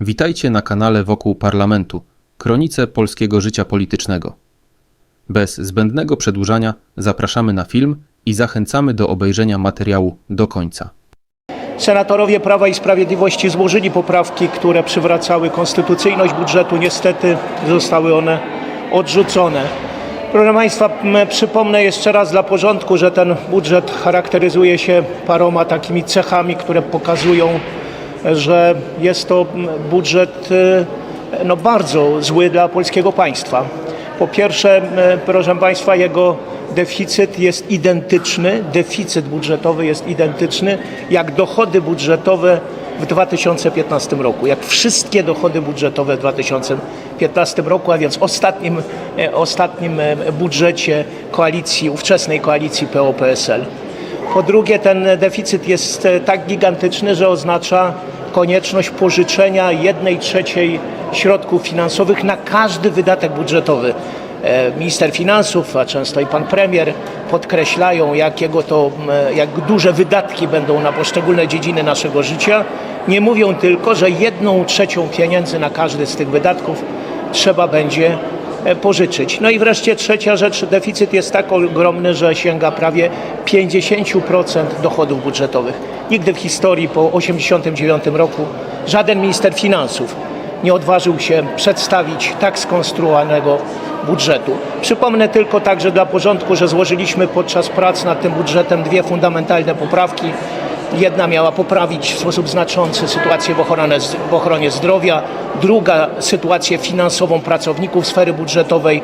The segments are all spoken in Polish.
Witajcie na kanale Wokół Parlamentu, kronice polskiego życia politycznego. Bez zbędnego przedłużania zapraszamy na film i zachęcamy do obejrzenia materiału do końca. Senatorowie Prawa i Sprawiedliwości złożyli poprawki, które przywracały konstytucyjność budżetu. Niestety zostały one odrzucone. Proszę Państwa, przypomnę jeszcze raz dla porządku, że ten budżet charakteryzuje się paroma takimi cechami, które pokazują, że jest to budżet e, no, bardzo zły dla polskiego państwa. Po pierwsze, m, proszę Państwa, jego deficyt jest identyczny, deficyt budżetowy jest identyczny jak dochody budżetowe w 2015 roku, jak wszystkie dochody budżetowe w 2015 roku, a więc ostatnim, e, ostatnim budżecie koalicji, ówczesnej koalicji PO-PSL. Po drugie, ten deficyt jest e, tak gigantyczny, że oznacza konieczność pożyczenia jednej trzeciej środków finansowych na każdy wydatek budżetowy. E, Minister finansów, a często i pan premier podkreślają, jakiego to, jak duże wydatki będą na poszczególne dziedziny naszego życia. Nie mówią tylko, że jedną trzecią pieniędzy na każdy z tych wydatków trzeba będzie pożyczyć. No i wreszcie trzecia rzecz, deficyt jest tak ogromny, że sięga prawie 50% dochodów budżetowych. Nigdy w historii po 1989 roku żaden minister finansów nie odważył się przedstawić tak skonstruowanego budżetu. Przypomnę tylko także dla porządku, że złożyliśmy podczas prac nad tym budżetem dwie fundamentalne poprawki. Jedna miała poprawić w sposób znaczący sytuację w ochronie, w ochronie zdrowia, druga sytuację finansową pracowników sfery budżetowej.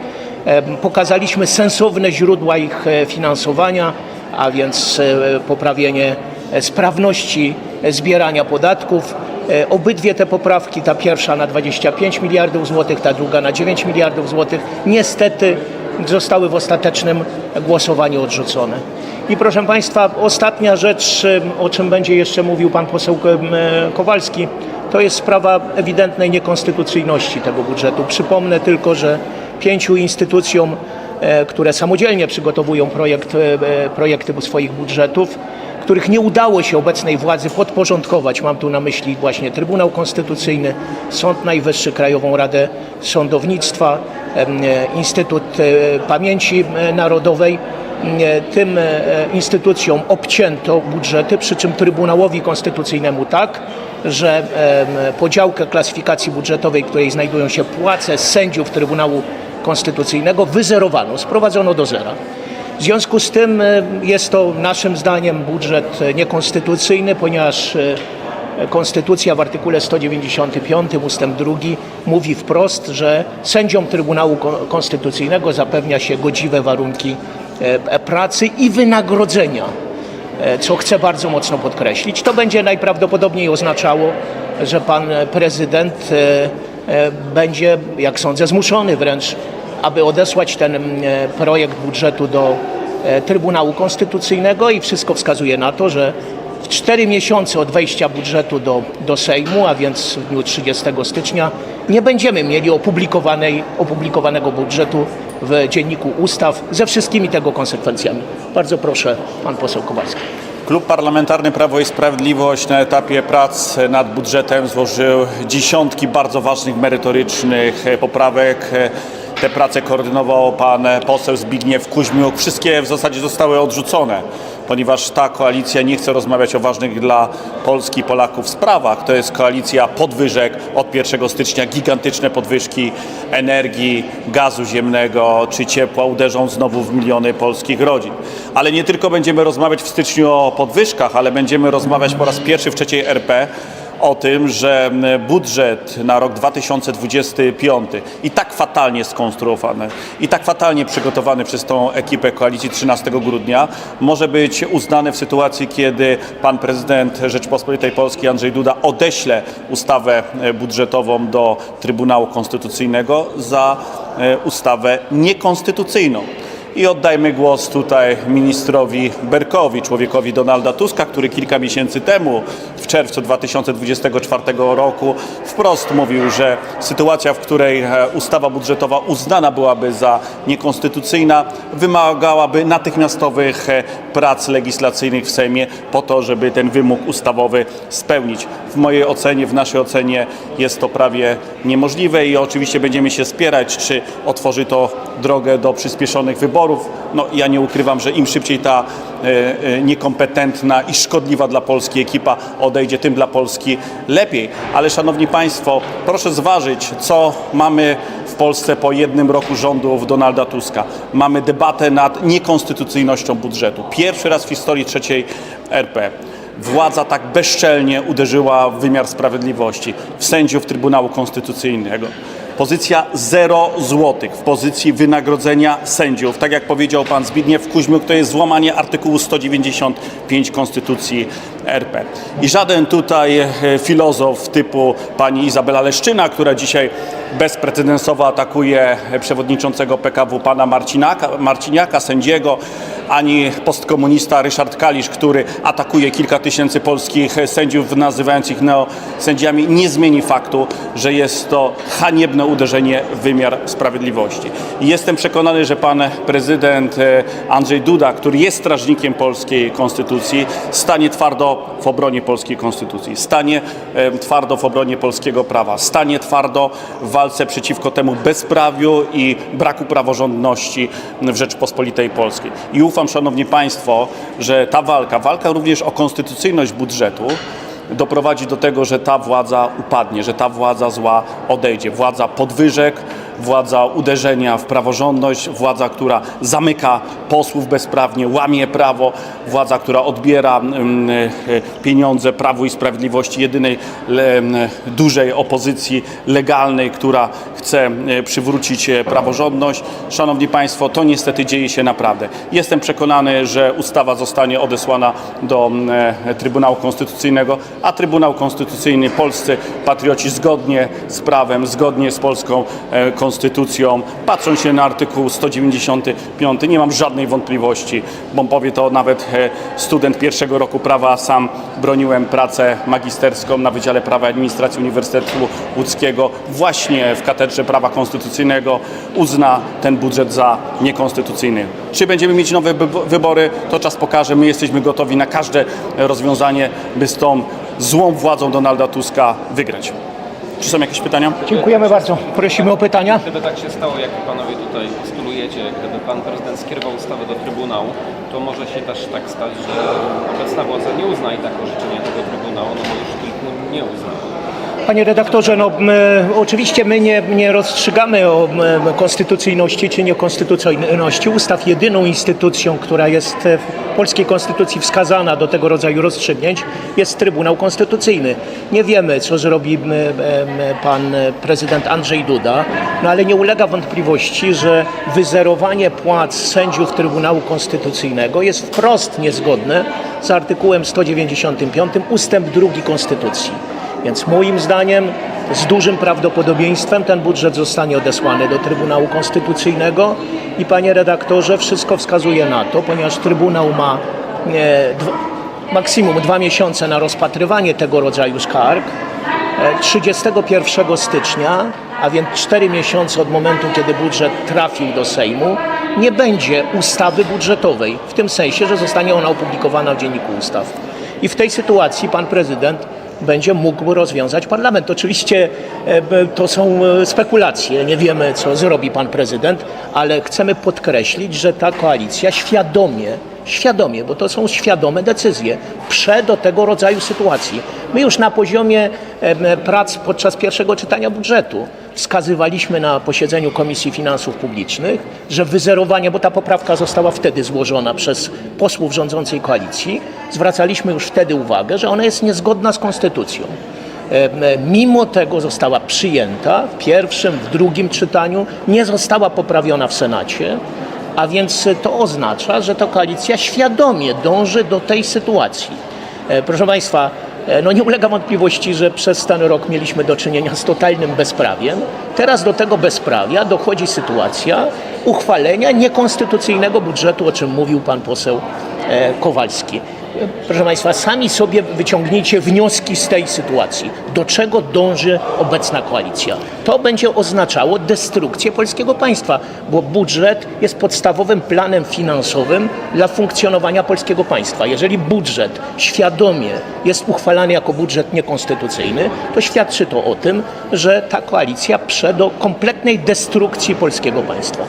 Pokazaliśmy sensowne źródła ich e, finansowania, a więc e, poprawienie e, sprawności zbierania podatków. Obydwie te poprawki, ta pierwsza na 25 miliardów złotych, ta druga na 9 miliardów złotych, niestety zostały w ostatecznym głosowaniu odrzucone. I proszę Państwa, ostatnia rzecz, o czym będzie jeszcze mówił pan poseł Kowalski, to jest sprawa ewidentnej niekonstytucyjności tego budżetu. Przypomnę tylko, że pięciu instytucjom, e, które samodzielnie przygotowują projekt, e, e, projekty swoich budżetów, których nie udało się obecnej władzy podporządkować. Mam tu na myśli właśnie Trybunał Konstytucyjny, Sąd Najwyższy, Krajową Radę Sądownictwa, Instytut e, Pamięci e, Narodowej. E, Tym instytucjom obcięto budżety, przy czym Trybunałowi Konstytucyjnemu tak, że podziałkę klasyfikacji budżetowej, w której znajdują się płace sędziów Trybunału Konstytucyjnego, wyzerowano, sprowadzono do zera. W związku z tym jest to naszym zdaniem budżet niekonstytucyjny, ponieważ Konstytucja w artykule 195 ustęp 2 mówi wprost, że sędziom Trybunału Ko- Konstytucyjnego zapewnia się godziwe warunki e, pracy i wynagrodzenia, e, co chcę bardzo mocno podkreślić. To będzie najprawdopodobniej oznaczało, że pan prezydent e, e, będzie, jak sądzę, zmuszony wręcz aby odesłać ten e, projekt budżetu do e, Trybunału Konstytucyjnego i wszystko wskazuje na to, że w cztery miesiące od wejścia budżetu do, do Sejmu, a więc w dniu 30 stycznia, nie będziemy mieli opublikowanej, opublikowanego budżetu w Dzienniku Ustaw ze wszystkimi tego konsekwencjami. Bardzo proszę, pan poseł Kowalski. Klub Parlamentarny Prawo i Sprawiedliwość na etapie prac nad budżetem złożył dziesiątki bardzo ważnych, merytorycznych poprawek. E, Te prace koordynował pan poseł Zbigniew Kuźmiuk. Wszystkie w zasadzie zostały odrzucone, ponieważ ta koalicja nie chce rozmawiać o ważnych dla Polski i Polaków sprawach. To jest koalicja podwyżek od 1 stycznia, gigantyczne podwyżki energii, gazu ziemnego czy ciepła uderzą znowu w miliony polskich rodzin. Ale nie tylko będziemy rozmawiać w styczniu o podwyżkach, ale będziemy rozmawiać po raz pierwszy w trzeciej RP o tym, że budżet na rok 2025 i tak fatalnie skonstruowany, i tak fatalnie przygotowany przez tą ekipę koalicji 13 grudnia może być uznany w sytuacji, kiedy pan prezydent Rzeczpospolitej Polskiej Andrzej Duda odeśle ustawę e, budżetową do Trybunału Konstytucyjnego za e, ustawę niekonstytucyjną. I oddajmy głos tutaj ministrowi Berkowi, człowiekowi Donalda Tuska, który kilka miesięcy temu, w czerwcu 2024 roku, wprost mówił, że sytuacja, w której e, ustawa budżetowa uznana byłaby za niekonstytucyjna, wymagałaby natychmiastowych e, prac legislacyjnych w Sejmie po to, żeby ten wymóg ustawowy spełnić. W mojej ocenie, w naszej ocenie jest to prawie niemożliwe i oczywiście będziemy się spierać, czy otworzy to drogę do przyspieszonych wyborów. No, ja nie ukrywam, że im szybciej ta e, e, niekompetentna i szkodliwa dla Polski ekipa odejdzie, tym dla Polski lepiej. Ale Szanowni Państwo, proszę zważyć, co mamy w Polsce po jednym roku rządów Donalda Tuska. Mamy debatę nad niekonstytucyjnością budżetu. Pierwszy raz w historii trzeciej RP. Władza tak bezczelnie uderzyła w wymiar sprawiedliwości, w sędziów Trybunału Konstytucyjnego. Pozycja 0 złotych w pozycji wynagrodzenia sędziów. Tak jak powiedział pan Zbigniew Kuźmiuk, to jest złamanie artykułu 195 Konstytucji RP. I żaden tutaj e, filozof typu pani Izabela Leszczyna, która dzisiaj bezprecedensowo atakuje przewodniczącego PKW pana Marciniaka, sędziego, ani postkomunista Ryszard Kalisz, który atakuje kilka tysięcy polskich sędziów, nazywając ich neosędziami, nie zmieni faktu, że jest to haniebne uderzenie w wymiar sprawiedliwości. Jestem przekonany, że pan prezydent e, Andrzej Duda, który jest strażnikiem polskiej konstytucji, stanie twardo w obronie polskiej konstytucji, stanie e, twardo w obronie polskiego prawa, stanie twardo w walce przeciwko temu bezprawiu i braku praworządności w Rzeczpospolitej Polskiej. I ufam, Szanowni Państwo, że ta walka, walka również o konstytucyjność budżetu, doprowadzi do tego, że ta władza upadnie, że ta władza zła odejdzie. Władza podwyżek, władza uderzenia w praworządność, władza, która zamyka posłów bezprawnie, łamie prawo, władza, która odbiera mm, e, pieniądze Prawu i Sprawiedliwości, jedynej le, m, dużej opozycji legalnej, która chce e, przywrócić e, praworządność. Szanowni Państwo, to niestety dzieje się naprawdę. Jestem przekonany, że ustawa zostanie odesłana do mm, Trybunału Konstytucyjnego, a Trybunał Konstytucyjny, polscy patrioci zgodnie z prawem, zgodnie z polską e, konstytucją, patrzą się na artykuł 195, nie mam żadnej wątpliwości, bo powie to nawet e, student pierwszego roku prawa, sam broniłem pracę magisterską na Wydziale Prawa Administracji Uniwersytetu Łódzkiego właśnie w Katedrze Prawa Konstytucyjnego uzna ten budżet za niekonstytucyjny. Czy będziemy mieć nowe wy- wybory, to czas pokaże. My jesteśmy gotowi na każde rozwiązanie, by z tą złą władzą Donalda Tuska wygrać. Czy są jakieś pytania? Dziękujemy bardzo. Prosimy o pytania. Gdyby tak się stało, jak panowie tutaj postulujecie, gdyby pan prezydent skierował ustawę do Trybunału, to może się też tak stać, że obecna władza nie uzna i tak orzeczenia tego Trybunału, no bo już kilku nie uzna. Panie redaktorze, no, m, oczywiście my nie, nie rozstrzygamy o konstytucyjności czy niekonstytucyjności ustaw. Jedyną instytucją, która jest w polskiej konstytucji wskazana do tego rodzaju rozstrzygnięć jest Trybunał Konstytucyjny. Nie wiemy, co zrobi pan prezydent Andrzej Duda, no ale nie ulega wątpliwości, że wyzerowanie płac sędziów Trybunału Konstytucyjnego jest wprost niezgodne z artykułem 195 ustęp 2 Konstytucji. Więc moim zdaniem z dużym prawdopodobieństwem ten budżet zostanie odesłany do Trybunału Konstytucyjnego i panie redaktorze, wszystko wskazuje na to, ponieważ Trybunał ma e, maksimum dwa miesiące na rozpatrywanie tego rodzaju skarg. E, 31 stycznia, a więc 4 miesiące od momentu, kiedy budżet trafił do Sejmu, nie będzie ustawy budżetowej, w tym sensie, że zostanie ona opublikowana w Dzienniku Ustaw. I w tej sytuacji pan prezydent będzie mógł rozwiązać parlament. Oczywiście e, to są e, spekulacje, nie wiemy co zrobi pan prezydent, ale chcemy podkreślić, że ta koalicja świadomie, świadomie, bo to są świadome decyzje, prze do tego rodzaju sytuacji. My już na poziomie em, prac podczas pierwszego czytania budżetu wskazywaliśmy na posiedzeniu Komisji Finansów Publicznych, że wyzerowanie, bo ta poprawka została wtedy złożona przez posłów rządzącej koalicji, zwracaliśmy już wtedy uwagę, że ona jest niezgodna z konstytucją. E, Mimo tego została przyjęta w pierwszym, w drugim czytaniu, nie została poprawiona w Senacie, a więc to oznacza, że ta koalicja świadomie dąży do tej sytuacji. E, Proszę Państwa, E, No nie ulega wątpliwości, że przez ten rok mieliśmy do czynienia z totalnym bezprawiem. Teraz do tego bezprawia dochodzi sytuacja uchwalenia niekonstytucyjnego budżetu, o czym mówił pan poseł e, Kowalski. Proszę Państwa, sami sobie wyciągnijcie wnioski z tej sytuacji. Do czego dąży obecna koalicja? To będzie oznaczało destrukcję polskiego państwa, bo budżet jest podstawowym planem finansowym dla funkcjonowania polskiego państwa. Jeżeli budżet świadomie jest uchwalany jako budżet niekonstytucyjny, to świadczy to o tym, że ta koalicja prze do kompletnej destrukcji polskiego państwa.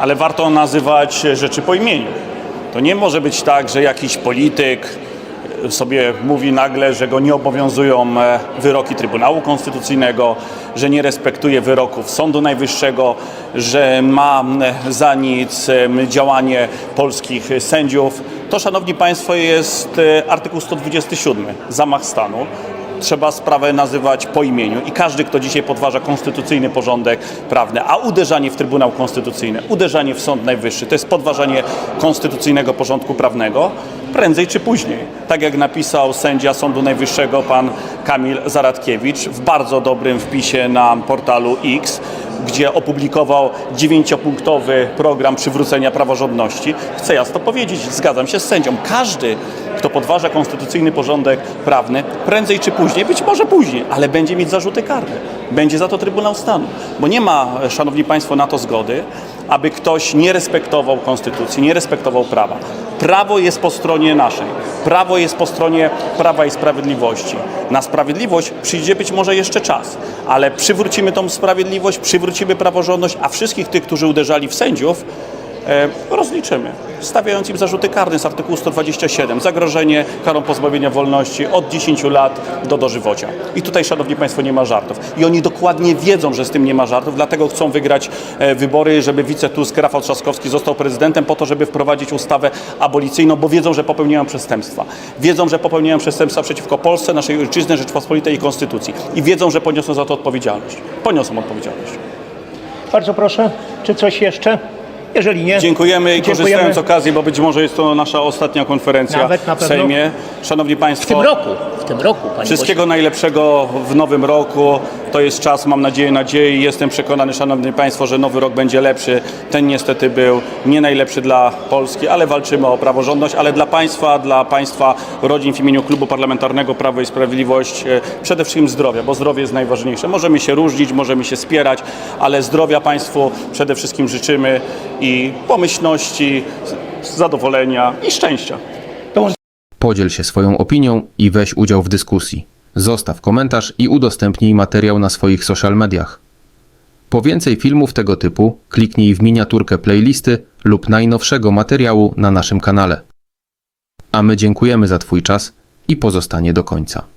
ale warto nazywać rzeczy po imieniu. To nie może być tak, że jakiś polityk sobie mówi nagle, że go nie obowiązują e, wyroki Trybunału Konstytucyjnego, że nie respektuje wyroków Sądu Najwyższego, że ma e, za nic e, działanie polskich sędziów. To, szanowni państwo, jest e, artykuł 127, zamach stanu trzeba sprawę nazywać po imieniu. I każdy, kto dzisiaj podważa konstytucyjny porządek prawny, a uderzanie w Trybunał Konstytucyjny, uderzanie w Sąd Najwyższy, to jest podważanie konstytucyjnego porządku prawnego, prędzej czy później. Tak jak napisał sędzia Sądu Najwyższego pan Kamil Zaradkiewicz w bardzo dobrym wpisie na portalu X, gdzie opublikował dziewięciopunktowy program przywrócenia praworządności. Chcę jasno powiedzieć, zgadzam się z sędzią. Każdy, kto podważa konstytucyjny porządek prawny, prędzej czy później, być może później, ale będzie mieć zarzuty karne. Będzie za to Trybunał Stanu. Bo nie ma, szanowni państwo, na to zgody, aby ktoś nie respektował konstytucji, nie respektował prawa. Prawo jest po stronie naszej. Prawo jest po stronie Prawa i Sprawiedliwości. Na sprawiedliwość przyjdzie być może jeszcze czas, ale przywrócimy tą sprawiedliwość, przywrócimy praworządność, a wszystkich tych, którzy uderzali w sędziów, rozliczymy, stawiając im zarzuty karne z artykułu 127, zagrożenie karą pozbawienia wolności od 10 lat do dożywocia. I tutaj, Szanowni Państwo, nie ma żartów. I oni dokładnie wiedzą, że z tym nie ma żartów, dlatego chcą wygrać e, wybory, żeby wicetusk Rafał Trzaskowski został prezydentem po to, żeby wprowadzić ustawę abolicyjną, bo wiedzą, że popełniają przestępstwa. Wiedzą, że popełniają przestępstwa przeciwko Polsce, naszej ojczyzny, Rzeczpospolitej i Konstytucji. I wiedzą, że poniosą za to odpowiedzialność. Poniosą odpowiedzialność. Bardzo proszę, czy coś jeszcze? Jeżeli nie, Dziękujemy i korzystając z okazji, bo być może jest to nasza ostatnia konferencja Nawet na w pewno. Sejmie. Szanowni w Państwo, tym roku, w tym roku, panie wszystkiego najlepszego w nowym roku. To jest czas, mam nadzieję, nadziei. Jestem przekonany, Szanowni Państwo, że nowy rok będzie lepszy. Ten niestety był nie najlepszy dla Polski, ale walczymy o praworządność, ale dla Państwa, dla Państwa rodzin w imieniu Klubu Parlamentarnego Prawo i Sprawiedliwość e, przede wszystkim zdrowia, bo zdrowie jest najważniejsze. Możemy się różnić, możemy się spierać, ale zdrowia Państwu przede wszystkim życzymy i pomyślności, zadowolenia i szczęścia. Podziel się swoją opinią i weź udział w dyskusji. Zostaw komentarz i udostępnij materiał na swoich social mediach. Po więcej filmów tego typu kliknij w miniaturkę playlisty lub najnowszego materiału na naszym kanale. A my dziękujemy za Twój czas i pozostanie do końca.